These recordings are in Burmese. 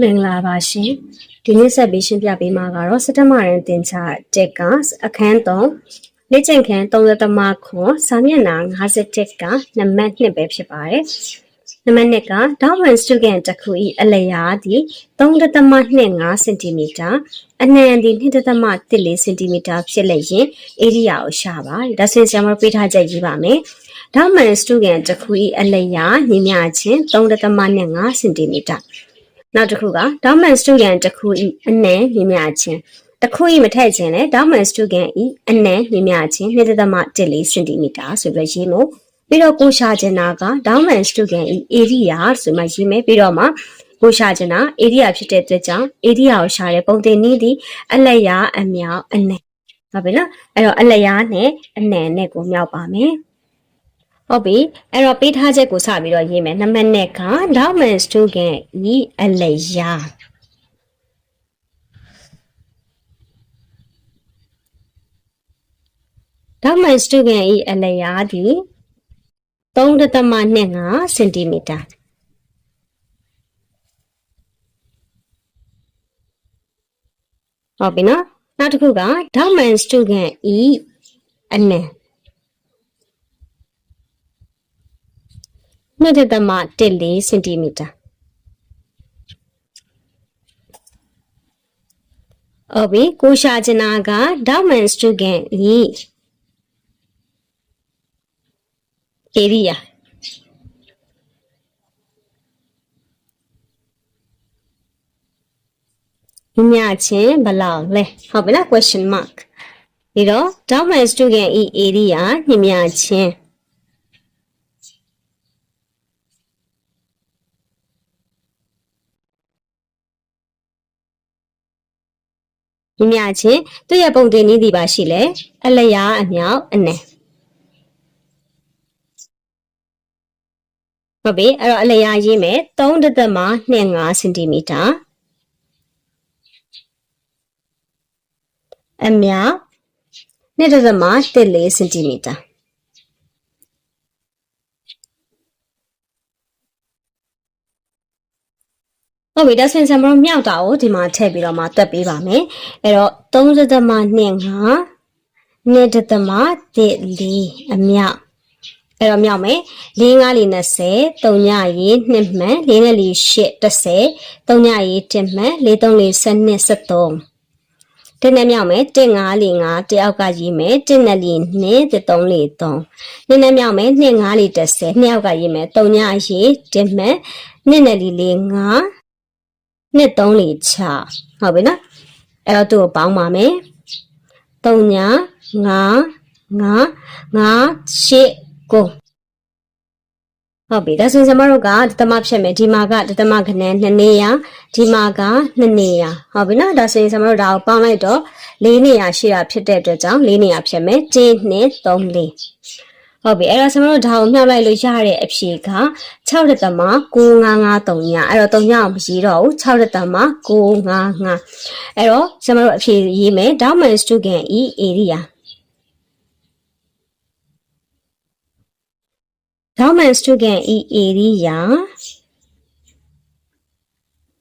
မင်္ဂလာပါရှင်ဒီနေ့ဆက်ပြီးရှင်းပြပေးမှာကတော့စတမရန်တင်ချတက်ကအခန်း3လက်ကျန်ခန်း3သမခွန်စာမျက်နှာ57ကနံပါတ်2ပဲဖြစ်ပါတယ်နံပါတ်1က Darwin student တစ်ခု၏အလျားသည်3.25 cm အနံသည်2.14 cm ဖြစ်လျင်ဧရိယာကိုရှာပါဒါဆိုရင်ဆရာမတို့ပေးထားချက်ရေးပါမယ်ဒါမှန်စတူဒန်တစ်ခု၏အလျားညီမျှခြင်း3.5 cm နောက်တစ်ခုက Dormant student တစ်ခုဤအနံမြင်မြခြင်းတစ်ခုဤမထည့်ခြင်းလဲ Dormant student ဤအနံမြင်မြခြင်း2.14 cm ဆိုပြီးရေးလို့ပြီးတော့ကိုရှာခြင်းနာက Dormant student ဤ area ဆိုမှရေးမယ်ပြီးတော့မှကိုရှာခြင်းနာ area ဖြစ်တဲ့အတွက်ကြောင့် area ကိုရှာတဲ့ပုံတင်နည်းသည်အလက်ရအမြောက်အနံဟုတ်ပြီနော်အဲ့တော့အလက်ရနဲ့အနံနဲ့ကိုမြောက်ပါမယ် ဟုတ်ပြီအဲ့တော့ပေးထားချက်ကိုစပြီးတော့ရေးမယ်နံပါတ်1က Dormant student ဤအလျာဒါမှ student ဤအလျာသည်3.25 cm ဟုတ်ပြီနော်နောက်တစ်ခုက Dormant student ဤအနံ 2.14 cm ဟုတ်ပြီကိုရှာချင်တာက Dormant student ဤ area ညချင်းဘယ်လောက်လဲဟုတ်ပြီလား question mark ပြီးတော့ Dormant student ဤ area ညညချင်း ညညချင်းသူ့ရဲ့ပုံတင်နည်းဒီပါရှိလဲအလျားအမြောက်အနယ်ဟုတ်ပြီအဲ့တော့အလျားရေးမယ်3.25 cm အမြောက်2.14 cm ဟုတ်ပြီဒါဆိုရင်ဆံမတို့မြောက်တာကိုဒီမှာထည့်ပြီးတော့မှတွက်ပေးပါမယ်အဲ့တော့3.25 2.14အမြောက်အဲ့တော့မြောက်မယ်၄၅လီ20 3ညရေး2မှန်၄နဲ့လီ8 30 3ညရေး1မှန်4 3လီ12 73တင်းနဲ့မြောက်မယ်1 5လီ9တယောက်ကရေးမယ်1နဲ့လီ2 3လီ3နင်းနဲ့မြောက်မယ်2 5လီ30နှစ်ယောက်ကရေးမယ်3ညရေး1မှန်2နဲ့လီ4 5 နှစ်3လီ6ဟုတ်ပြီနော်အဲ့တော့သူ့ကိုပေါင်းပါမယ်3ည5 5 5 8ကိုဟုတ်ပြီဒါဆိုရင်ကျမတို့ကတသမဖြတ်မယ်ဒီမှာကတသမခဏန်း2နေရဒီမှာက2နေရဟုတ်ပြီနော်ဒါဆိုရင်ကျမတို့ဒါကိုပေါင်းလိုက်တော့4နေရရှိတာဖြစ်တဲ့အတွက်ကြောင့်4နေရဖြတ်မယ်1 2 3 4 ဟုတ်ပြီအဲ့တော့ကျွန်တော်တို့ဒါကိုမြှောက်လိုက်လို့ရတဲ့အဖြေက6တက်သမ9553ညအဲ့တော့3ညအောင်မရေးတော့ဘူး6တက်သမ955အဲ့တော့ကျွန်တော်တို့အဖြေရေးမယ် Dormant student e area Dormant student e area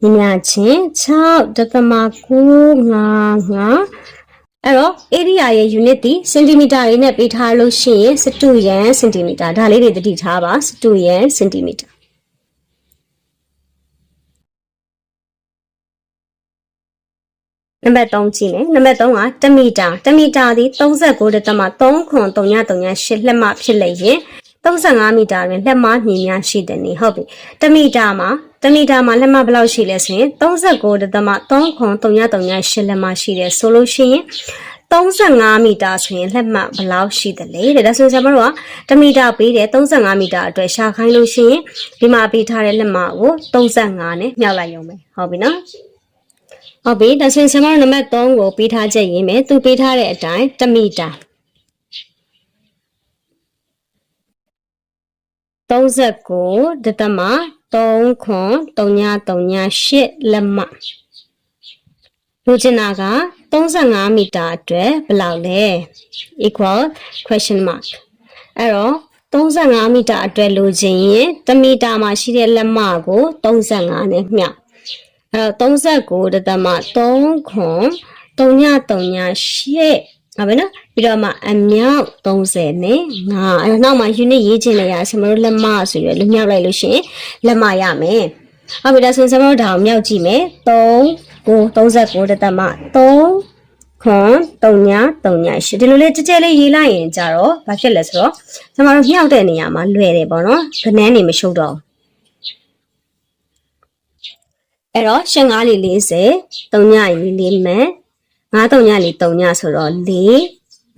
ညီမချင်း6တက်သမ955 အဲ့တော့ area ရဲ့ unit ဒီစင်တီမီတာလေးနဲ့ပေးထားလို့ရှိရင်စတုရန်စင်တီမီတာဒါလေးတွေတတိထားပါစတုရန်စင်တီမီတာနံပါတ်3ကြည့်မယ်နံပါတ်3ကတမီတာတမီတာဒီ39.3ခွန်338လက်မဖြစ်လျင် 35မီတာတွင်လက်မညီများရှိတဲ့နေဟုတ်ပြီတမီတာမှာတမီတာမှာလက်မဘယ်လောက်ရှိလဲဆိုရင်39.3ခွန်338လက်မရှိတယ်ဆိုလို့ရှိရင်35မီတာဆိုရင်လက်မှတ်ဘယ်လောက်ရှိသလဲတဲ့ဒါဆိုရင်ကျွန်တော်တို့က1မီတာပေးတယ်35မီတာအတွက်ရှာခိုင်းလို့ရှိရင်ဒီမှာပေးထားတဲ့လက်မှတ်ကို35နဲ့မြောက်လိုက်ရုံပဲဟုတ်ပြီနော်ဟုတ်ပြီဒါဆိုရင်ကျွန်တော်တို့နံပါတ်3ကိုပေးထားချက်ရေးမယ်သူပေးထားတဲ့အတိုင်း1မီတာ 39ဒသမ3ခွန်338လက်မလူချင်တာက35မီတာအတွက်ဘယ်လောက်လဲ equal question mark အဲ့တော့35မီတာအတွက်လိုချင်ရင်1မီတာမှာရှိတဲ့လက်မကို35နဲ့မျှအဲ့တော့39တသမ3ခွန်3ည3ည8 ဟုတ်ပြီနော်ပြီးတော့မှအမြောက်30နဲ့9အဲ့တော့နောက်မှ unit ရေးချင်နေရဆမတို့လက်မဆိုရလွမြောက်လိုက်လို့ရှိရင်လက်မရမယ်ဟုတ်ပြီဒါဆိုရင်ဆမတို့ဒါကိုမြောက်ကြည့်မယ်3 9 39တသမ3ခွန်3ည3ည8ဒီလိုလေးကြကြလေးရေးလိုက်ရင်ကြတော့ဘာဖြစ်လဲဆိုတော့ဆမတို့မြောက်တဲ့နေရာမှာလွယ်တယ်ပေါ့နော်ခဏန်းနေမရှုပ်တော့ဘူးအဲ့တော့ရှင်9လီ40 3ညရီ4မက် 9 3ညလီ3ညဆိုတော့4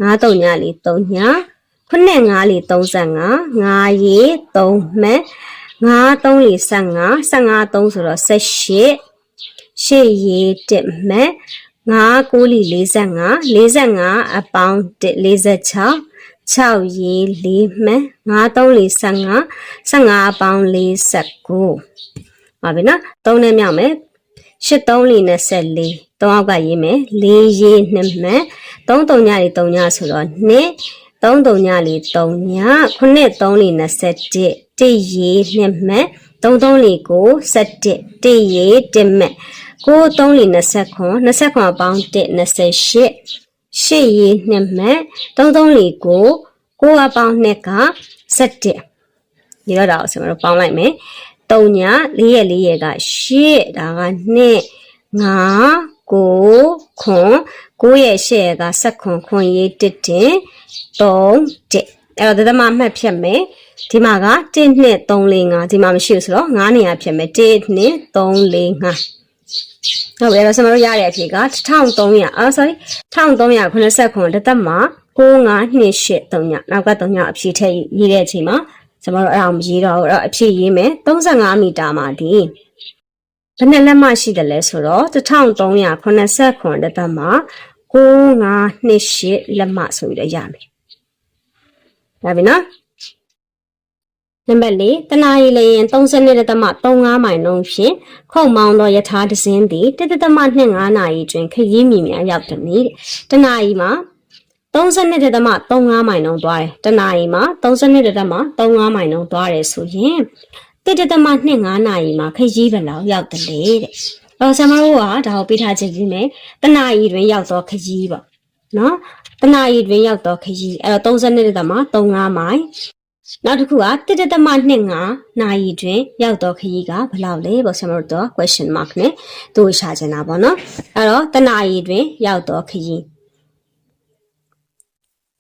9 3ညလီ3ညခုနှစ်9လီ35 9ရီ3မက်9 3လီ15 15 3ဆိုတော့18 8ရီ1မက်9 9လီ45 45အပေါင်း1 46 6ရီ4မက်9 3လီ15 15အပေါင်း49ပါပြီနော်သုံးနဲ့မြောက်မယ် ရှစ်သုံးလီ24သုံးအောက်ကရေးမယ်၄ရေးနှစ်မှတ်သုံးသုံးညလီ3ညဆိုတော့နှစ်သုံးသုံးညလီ3ညခုနှစ်သုံးလီ21တစ်ရေးနှစ်မှတ်သုံးသုံးလီကို17တစ်ရေးတစ်မှတ်ကိုသုံးလီ20ခွန်20ခွန်အပေါင်း1 28ရှစ်ရေးနှစ်မှတ်သုံးသုံးလီကိုကိုအပေါင်း2က17ဒီတော့ဒါကိုကျွန်တော်တို့ပေါင်းလိုက်မယ် 3ည4ရက်4ရက်က8ဒါက2 5 9ခွန်9ရဲ့8ရက်က7ခွန်ခွန်ရေး1တင်3 1အဲ့တော့ဒသမအမှတ်ဖြတ်မယ်ဒီမှာက1 2 3 4 5ဒီမှာမရှိဘူးဆိုတော့9နေရာဖြတ်မယ်1 2 3 4 5ဟုတ်ပြီအဲ့တော့ကျွန်တော်တို့ရတဲ့အဖြေက1300အာ sorry 1389တသက်မှာ9528 3ညနောက်က3ညအဖြေထည့်ရေးတဲ့အချိန်မှာ ကျွန်တော်တို့အဲ့ဒါမရေးတော့ဘူးအဲ့တော့အဖြေရေးမယ်35မီတာမှာဒီဘယ်နဲ့လက်မရှိတယ်လဲဆိုတော့1389တသက်မှာ9528လက်မဆိုပြီးတော့ရမယ်ဒါပြီနော်နံပါတ်၄တနာရီလေရင်32တသမ35မိုင်လုံးဖြင့်ခုတ်မောင်းသောယထာတစင်းသည်1တသမ25နာရီတွင်ခရီးမြည်များရောက်သည်တဲ့တနာရီမှာ 32တသမ35မိုင်လုံးသွားတယ်တနာရီမှာ32တသမ35မိုင်လုံးသွားတယ်ဆိုရင်1တသမ25နာရီမှာခရီးဘယ်လောက်ရောက်တယ်လေတဲ့အော်ဆရာမတို့ကဒါကိုပေးထားခြင်းကြီးမယ်တနာရီတွင်ရောက်သောခရီးပေါ့နော်တနာရီတွင်ရောက်သောခရီးအဲ့တော့32တသမ35မိုင်နောက်တစ်ခုကတစ်တသမ25နာရီတွင်ရောက်တော့ခရီးကဘယ်လောက်လဲပေါ့ဆရာမတို့တော့ question mark နဲ့သူ့ရှာချင်တာပေါ့နော်အဲ့တော့တနာရီတွင်ရောက်တော့ခရီး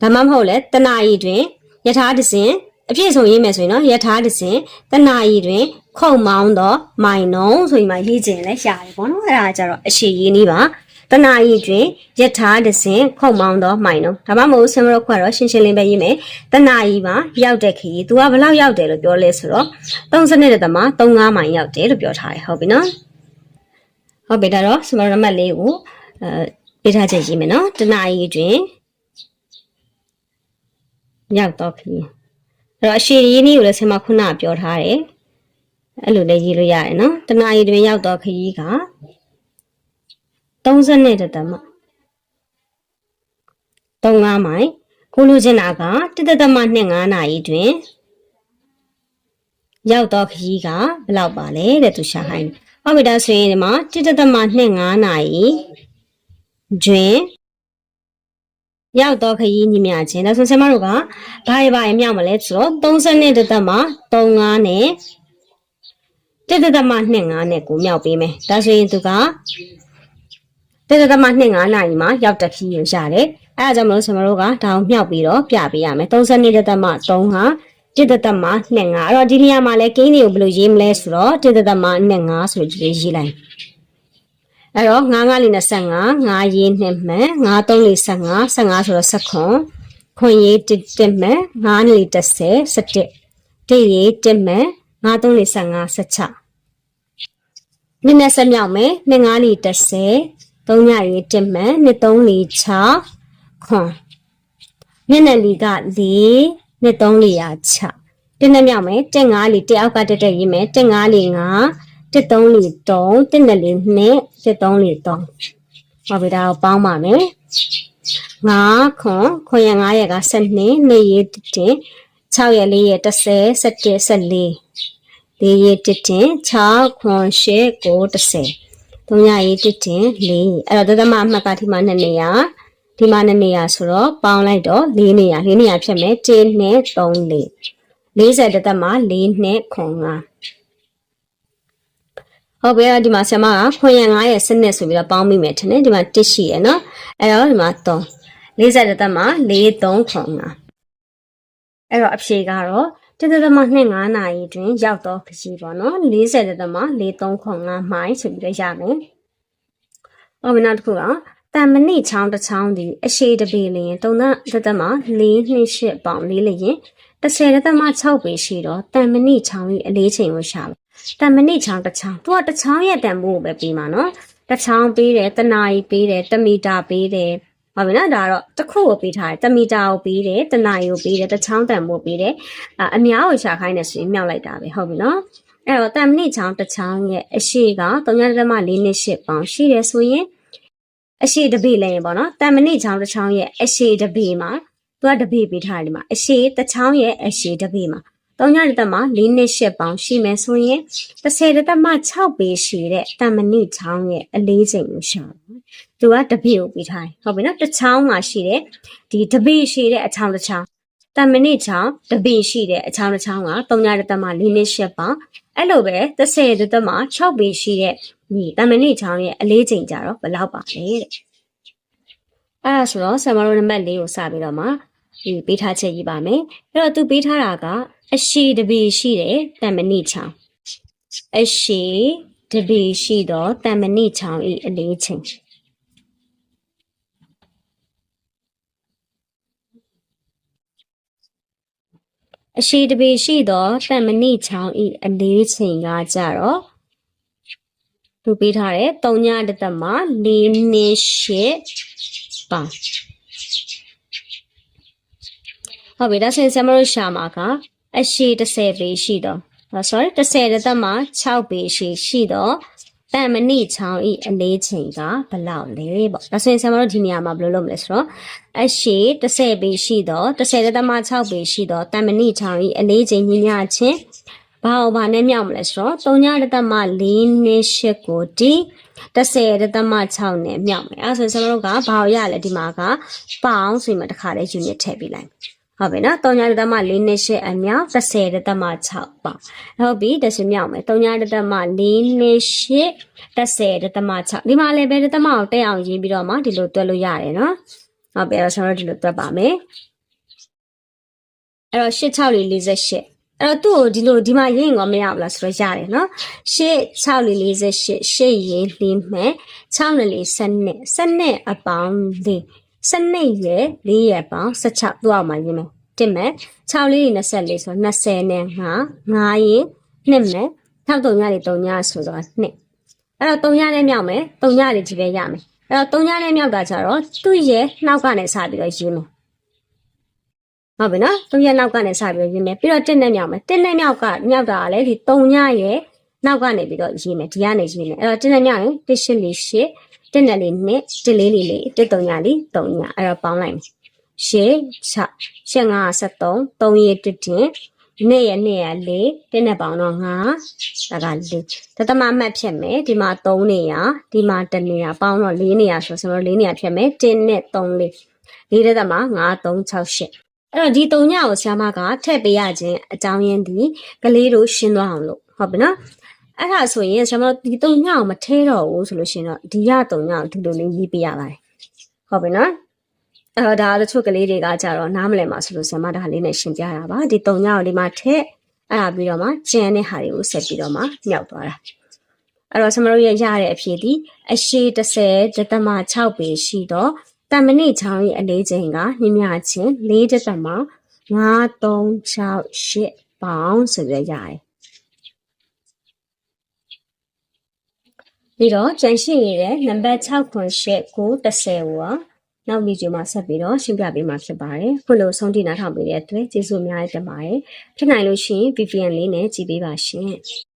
ဒါမှမဟုတ်လဲတနာရီတွင်ယထာတစဉ်အပြည့်စုံရေးမယ်ဆိုရင်နော်ယထာတစဉ်တနာရီတွင် ခုံမောင်းတော့မိုင်နှုံးဆိုရင်မှရေးခြင်းလဲရှာတယ်ပေါ့နော်အဲ့ဒါကြတော့အရှိရေးနည်းပါတနာရီတွင်ယထာတစဉ်ခုံမောင်းတော့မိုင်နှုံးဒါမှမဟုတ်ဆင်မရောခွက်တော့ရှင်းရှင်းလင်းပဲရေးမယ်တနာရီမှာရောက်တဲ့ခရီး तू ကဘယ်လောက်ရောက်တယ်လို့ပြောလဲဆိုတော့32တသမ35မိုင်ရောက်တယ်လို့ပြောထားတယ်ဟုတ်ပြီနော်ဟုတ်ပြီဒါတော့ဆင်မရောနံပါတ်၄ကိုအဲပေးထားချက်ရေးမယ်နော်တနာရီတွင် ရောက်တော့ခရီးအဲ့တော့အရှိရင်းနည်းကိုလည်းဆင်မခုနကပြောထားတယ်အဲ့လိုလည်းရေးလို့ရတယ်နော်တနာရီတွင်ရောက်တော့ခရီးက32တသမ35မိုင်ကိုလိုချင်တာက1တသမ25နာရီတွင်ရောက်တော့ခရီးကဘယ်လောက်ပါလဲတဲ့သူရှာဟိုင်းဟုတ်ပြီဒါဆိုရင်ဒီမှာ1တသမ25နာရီတွင် ရောက်တော့ခရီးညီမချင်းဒါဆိုဆင်မတို့ကဘာရဘာရမြောက်မလဲဆိုတော့32တသက်မှာ35နဲ့တစ်တသက်မှာ25နဲ့ကိုမြောက်ပေးမယ်ဒါဆိုရင်သူကတစ်တသက်မှာ25နာရီမှာရောက်တဲ့ခရီးကိုရတယ်အဲဒါကြောင့်မလို့ဆင်မတို့ကဒါအောင်မြောက်ပြီးတော့ပြပေးရမယ်32တသက်မှာ3ဟာတစ်တသက်မှာ25အဲ့တော့ဒီနေရာမှာလဲကိန်းတွေကိုဘယ်လိုရေးမလဲဆိုတော့တစ်တသက်မှာ25ဆိုပြီးရေးလိုက် အဲ့တော့9 9လေး25 9ရေးနှစ်မှန်9 3လေး15 15ဆိုတော့7ခွန်ခွန်ရေး1 1မှန်9လေး30 17တိရေး1မှန်9 3လေး15 16နည်းနည်းဆက်မြောက်မယ်2 9လေး30 3ညရေး1မှန်2 3လေး6ခွန်မျက်နှာလီက4 2 3လေး6တင်းနဲ့မြောက်မယ်1 5လေးတအောက်ကတက်တက်ရေးမယ်1 5လေး5 တစ်သုံးလီ3တစ်နှစ်လီ2တစ်သုံးလီ3ဟောပြီဒါကိုပေါင်းပါမယ်9ခွန်ခွန်ရ9ရက်က12နှစ်ရေးတင်6ရက်4ရက်30 17 14လေးရေးတစ်တင်6ခွန်8 9 10 3ရေးတစ်တင်4အဲ့တော့တသမအမှတ်ကဒီမှာ2နေရာဒီမှာ2နေရာဆိုတော့ပေါင်းလိုက်တော့4နေရာ4နေရာဖြစ်မယ်1နဲ့3 4 40တသမ4နဲ့ခွန်5 ဟုတ်ပြီအဲ့တော့ဒီမှာဆရာမကခွန်ရ9ရဲ့စနစ်ဆိုပြီးတော့ပေါင်းမိမယ်ထင်တယ်ဒီမှာ1ရှိရယ်နော်အဲ့တော့ဒီမှာ3 40တသမ4 3ခွန်5အဲ့တော့အဖြေကတော့တသသမ2 5နာရီတွင်ရောက်တော့ခကြီးပေါ့နော်40တသမ4 3ခွန်5မိုင်ဆိုပြီးတော့ရမယ်ဟုတ်ပြီနောက်တစ်ခုကတန်မနစ်ချောင်းတစ်ချောင်းဒီအရှိတပေလျင်တုံသတသမ4 2 8ပေါင်လေးလျင်30တသမ6ပေရှိတော့တန်မနစ်ချောင်းကြီးအလေးချိန်ကိုရှာပါ တန်မနစ်ချောင်းတစ်ချောင်းသူကတစ်ချောင်းရဲ့တန်ဖိုးကိုပဲပြီးမှာနော်တစ်ချောင်းပေးတယ်တနာရီပေးတယ်တမီတာပေးတယ်ဟုတ်ပြီနော်ဒါတော့တစ်ခုကိုပေးထားတယ်တမီတာကိုပေးတယ်တနာရီကိုပေးတယ်တစ်ချောင်းတန်ဖိုးပေးတယ်အအများကိုရှာခိုင်းနေဆိုရင်မြောက်လိုက်တာပဲဟုတ်ပြီနော်အဲ့တော့တန်မနစ်ချောင်းတစ်ချောင်းရဲ့အရှိက3.4နဲ့8ပေါင်ရှိတယ်ဆိုရင်အရှိတပိလည်းရင်ပေါ့နော်တန်မနစ်ချောင်းတစ်ချောင်းရဲ့အရှိတပိမှာသူကတပိပေးထားတယ်ဒီမှာအရှိတစ်ချောင်းရဲ့အရှိတပိမှာ 3ညတက်မှာ4နှစ်8ပေါင်ရှိမယ်ဆိုရင်30တက်မှာ6ပေရှိတဲ့တန်မနစ်ချောင်းရဲ့အလေးချိန်ကိုရှာတယ်သူကတပိကိုပေးထားတယ်ဟုတ်ပြီနော်တစ်ချောင်းမှာရှိတဲ့ဒီတပိရှိတဲ့အချောင်းတစ်ချောင်းတန်မနစ်ချောင်းတပိရှိတဲ့အချောင်းတစ်ချောင်းက3ညတက်မှာ4နှစ်8ပေါင်အဲ့လိုပဲ30တက်မှာ6ပေရှိတဲ့ဒီတမန်နေချောင်းရဲ့အလေးချိန်ကြတော့ဘယ်လောက်ပါလဲတဲ့အဲ့ဒါဆိုတော့ဆမ်မရိုနံပါတ်၄ကိုစပြီးတော့မှ ဒီပေးထားချက်ရေးပါမယ်အဲ့တော့သူပေးထားတာကအရှိတပေရှိတဲ့တမန်နေချောင်းအရှိတပေရှိတော့တမန်နေချောင်းဤအလေးချိန်အရှိတပေရှိတော့တမန်နေချောင်းဤအလေးချိန်ကကြတော့သူပေးထားတယ်3ညတသက်မှာ4နှစ်8ပါ ဟုတ်ပြီဒါဆိုရင်ဆရာမတို့ရှာမှာကအရှိ30ပေရှိတော့ sorry 30တသက်မှာ6ပေရှိရှိတော့တန်မဏိချောင်းဤအလေးချိန်ကဘယ်လောက်လဲပေါ့ဒါဆိုရင်ဆရာမတို့ဒီနေရာမှာဘယ်လိုလုပ်မလဲဆိုတော့အရှိ30ပေရှိတော့30တသက်မှာ6ပေရှိတော့တန်မဏိချောင်းဤအလေးချိန်ညီမျှချင်းဘာကိုဘာနဲ့မြောက်မလဲဆိုတော့3ညတသက်မှ4နဲ့8ကိုဒီ30တသက်မှ6နဲ့မြောက်မယ်အဲဆိုရင်ကျွန်တော်တို့ကဘာကိုရလဲဒီမှာကပေါင်းဆိုရင်မတစ်ခါလေး unit ထည့်ပေးလိုက် ဟုတ်ပြီနော်3ညတသက်မှ4နဲ့8အမြောက်30တသက်မှ6ပေါင်းဟုတ်ပြီတရှင်မြောက်မယ်3ညတသက်မှ4နဲ့8 30တသက်မှ6ဒီမှာလည်းပဲတသက်မှကိုတက်အောင်ရေးပြီးတော့မှဒီလိုတွက်လို့ရတယ်နော်ဟုတ်ပြီအဲ့တော့ကျွန်တော်တို့ဒီလိုတွက်ပါမယ်အဲ့တော့8 6လေး48အဲ့တော့သူ့ကိုဒီလိုဒီမှာရင်းကောမရဘူးလားဆိုတော့ရတယ်နော်ရှစ်6လေး48ရှစ်ရင်လင်းမဲ့6နဲ့လေး7စနစ်အပေါင်းလေး စနစ်ရဲ့4ရဲ့ပေါင်း16သူ့အောက်မှာရင်းမယ်တစ်မဲ့6လေး24ဆို20နဲ့5 5ရင်နှစ်မဲ့ထောက်3ညလေး3ညဆိုတော့နှစ်အဲ့တော့3ညနဲ့မြောက်မယ်3ညလေးဒီပဲရမယ်အဲ့တော့3ညနဲ့မြောက်တာကြတော့သူ့ရဲ့နှောက်ကနေစပြီးတော့ရင်းမယ်ဟုတ်ပြီနော်သုံးရက်နောက်ကနေစပြီးရေးမယ်ပြီးတော့တစ်နဲ့မြောက်မယ်တစ်နဲ့မြောက်ကမြောက်တာကလည်းဒီ၃ညရဲ့နောက်ကနေပြီးတော့ရေးမယ်ဒီကနေရေးမယ်အဲ့တော့တစ်နဲ့မြောက်ရင်တစ်ရှစ်လေးရှစ် တစ်နဲ့လေးနှစ်တစ်လေးလေးလေးတစ်သုံးညလေးသုံးညအဲ့တော့ပေါင်းလိုက်မယ်ရှစ်6ရှစ်9 73 3ရက်တစ်တင်နေ့ရနေ့ရလေးတင်းနဲ့ပေါင်းတော့9ဒါကလေးတသမအမှတ်ဖြစ်မယ်ဒီမှာ3နေရဒီမှာ1နေရပေါင်းတော့4နေရဆိုဆိုတော့4နေရဖြစ်မယ်တင်းနဲ့3လေးလေးတဲ့သမ9 3 6 8အဲ့တော့ဒီတုံညကိုဆရာမကထည့်ပေးရခြင်းအကြောင်းရင်းဒီကလေးတို့ရှင်းသွားအောင်လို့ဟုတ်ပြီနော် အဲ့ဒါဆိုရင်ဆရာမဒီတုံညကိုမထဲတော့ဘူးဆိုလို့ရှိရင်တော့ဒီရတုံညကိုဒီလိုလေးရေးပေးရပါတယ်ဟုတ်ပြီနော်အဲ့တော့ဒါတချို့ကလေးတွေကကြတော့နားမလည်မှာဆိုလို့ဆရာမဒါလေးနဲ့ရှင်းပြတာပါဒီတုံညကိုဒီမှာထည့်အဲ့ဒါပြီးတော့မှကျန်တဲ့ဟာတွေကိုဆက်ပြီးတော့မှမြောက်သွားတာအဲ့တော့ဆရာမတို့ရရတဲ့အဖြစ်ဒီအရှိ30ဒသမ6ပေရှိတော့တန်မနစ်ချောင်းရဲ့အလေးချိန်ကမြင့်မြချင်း၄တက်တက်မှာ9368ပေါင်ဆိုရရတယ် ပြီးတော့ကြန့်ရှိနေတဲ့နံပါတ်6ခွန်8 9 10ကိုနောက်ဗီဒီယိုမှာဆက်ပြီးတော့ရှင်းပြပေးမှာဖြစ်ပါတယ်။ခုလိုဆုံးထိနားထောင်ပေးတဲ့အတွက်ကျေးဇူးအများကြီးတင်ပါတယ်။ဖြစ်နိုင်လို့ရှိရင် VPN လေးနဲ့ကြည့်ပေးပါရှင်။